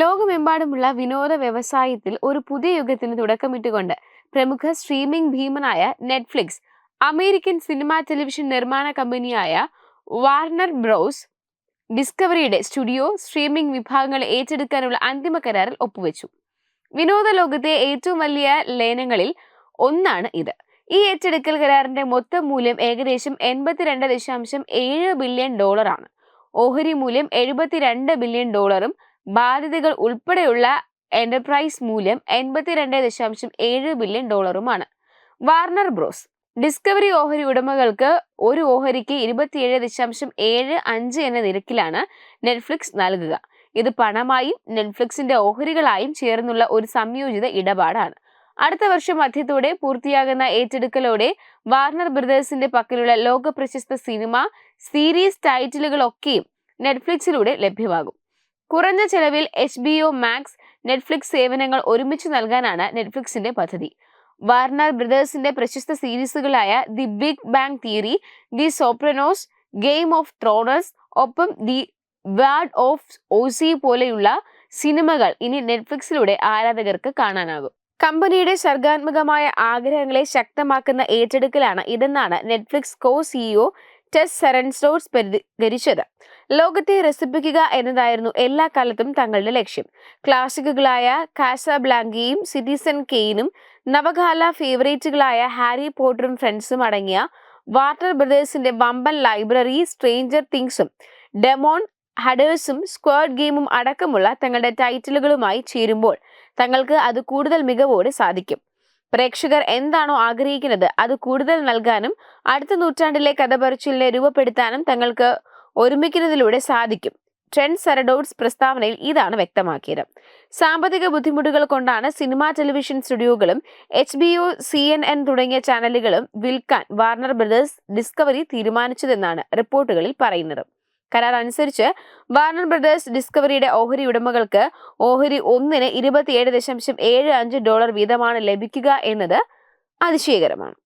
ലോകമെമ്പാടുമുള്ള വിനോദ വ്യവസായത്തിൽ ഒരു പുതിയ യുഗത്തിന് തുടക്കമിട്ടുകൊണ്ട് പ്രമുഖ സ്ട്രീമിംഗ് ഭീമനായ നെറ്റ്ഫ്ലിക്സ് അമേരിക്കൻ സിനിമ ടെലിവിഷൻ നിർമ്മാണ കമ്പനിയായ വാർണർ ബ്രോസ് ഡിസ്കവറിയുടെ സ്റ്റുഡിയോ സ്ട്രീമിംഗ് വിഭാഗങ്ങൾ ഏറ്റെടുക്കാനുള്ള അന്തിമ കരാറിൽ ഒപ്പുവെച്ചു. വിനോദ ലോകത്തെ ഏറ്റവും വലിയ ലയനങ്ങളിൽ ഒന്നാണ് ഇത്. ഈ ഏറ്റെടുക്കൽ കരാറിന്റെ മൊത്തം മൂല്യം ഏകദേശം എൺപത്തിരണ്ട് ദശാംശം ഏഴ് ബില്യൺ ഡോളറാണ്. ഓഹരി മൂല്യം എഴുപത്തിരണ്ട് ബില്യൺ ഡോളറും ബാധ്യതകൾ ഉൾപ്പെടെയുള്ള എന്റർപ്രൈസ് മൂല്യം എൺപത്തിരണ്ട് ദശാംശം ഏഴ് ബില്യൺ ഡോളറുമാണ്. വാർണർ ബ്രോസ് ഡിസ്കവറി ഓഹരി ഉടമകൾക്ക് ഒരു ഓഹരിക്ക് ഇരുപത്തിയേഴ് ദശാംശം ഏഴ് അഞ്ച് എന്ന നിരക്കിലാണ് നെറ്റ്ഫ്ലിക്സ് നൽകുക. ഇത് പണമായും നെറ്റ്ഫ്ലിക്സിന്റെ ഓഹരികളായും ചേർന്നുള്ള ഒരു സംയോജിത ഇടപാടാണ്. അടുത്ത വർഷം മധ്യത്തോടെ പൂർത്തിയാകുന്ന ഏറ്റെടുക്കലോടെ വാർണർ ബ്രദേഴ്സിന്റെ പക്കലുള്ള ലോക പ്രശസ്ത സിനിമ സീരീസ് ടൈറ്റിലുകളൊക്കെയും നെറ്റ്ഫ്ലിക്സിലൂടെ ലഭ്യമാകും. കുറഞ്ഞ ചെലവിൽ H B O Max Netflix സേവനങ്ങൾ ഒരുമിച്ച് നൽകാനാണ് നെറ്റ്ഫ്ലിക്സിന്റെ പദ്ധതി. വാർണർ ബ്രദേഴ്സിന്റെ പ്രശസ്ത സീരീസുകളായ the Big Bang Theory the Sopranos Game of Thrones ഒപ്പം ദി വാർഡ് ഓഫ് ഓസി പോലെയുള്ള സിനിമകൾ ഇനി നെറ്റ്ഫ്ലിക്സിലൂടെ ആരാധകർക്ക് കാണാനാകും. കമ്പനിയുടെ സർഗാത്മകമായ ആഗ്രഹങ്ങളെ ശക്തമാക്കുന്ന ഏറ്റെടുക്കലാണ് ഇതെന്നാണ് നെറ്റ്ഫ്ലിക്സ് കോ സിഇഒ ടെസ് സെറൻസ്റ്റോസ് പരിഗരിച്ചത് ലോകത്തെ രസിപ്പിക്കുക എന്നതായിരുന്നു എല്ലാ കാലത്തും തങ്ങളുടെ ലക്ഷ്യം. ക്ലാസിക്കുകളായ കാസബ്ലാങ്കയും സിറ്റിസൺ കെയിനും നവകാല ഫേവറേറ്റുകളായ ഹാരി പോട്ടറും ഫ്രണ്ട്സും അടങ്ങിയ വാട്ടർ ബ്രദേഴ്സിന്റെ വമ്പൻ ലൈബ്രറി സ്ട്രേഞ്ചർ തിങ്സും ഡെമോൺ ഹഡേഴ്സും സ്ക്വാഡ് ഗെയിമും അടക്കമുള്ള തങ്ങളുടെ ടൈറ്റിലുകളുമായി ചേരുമ്പോൾ തങ്ങൾക്ക് അത് കൂടുതൽ മികവോടെ സാധിക്കും. പ്രേക്ഷകർ എന്താണോ ആഗ്രഹിക്കുന്നത് അത് കൂടുതൽ നൽകാനും അടുത്ത നൂറ്റാണ്ടിലെ കഥപറച്ചിലിനെ രൂപപ്പെടുത്താനും തങ്ങൾക്ക് ഒരുമിക്കുന്നതിലൂടെ സാധിക്കും. ട്രെൻഡ് സെറഡോട്സ് പ്രസ്താവനയിൽ ഇതാണ് വ്യക്തമാക്കിയത്. സാമ്പത്തിക ബുദ്ധിമുട്ടുകൾ കൊണ്ടാണ് cinema television സ്റ്റുഡിയോകളും H B O C N N തുടങ്ങിയ ചാനലുകളും വിൽക്കാൻ വാർണർ ബ്രദേഴ്സ് ഡിസ്കവറി തീരുമാനിച്ചതെന്നാണ് റിപ്പോർട്ടുകളിൽ പറയുന്നത്. കരാർ അനുസരിച്ച് വാർണർ ബ്രദേഴ്സ് ഡിസ്കവറിയുടെ ഓഹരി ഉടമകൾക്ക് ഓഹരി ഒന്നിന് ഇരുപത്തിയേഴ് ദശാംശം ഏഴ് അഞ്ച് ഡോളർ വീതമാണ് ലഭിക്കുക എന്നത് അതിശയകരമാണ്.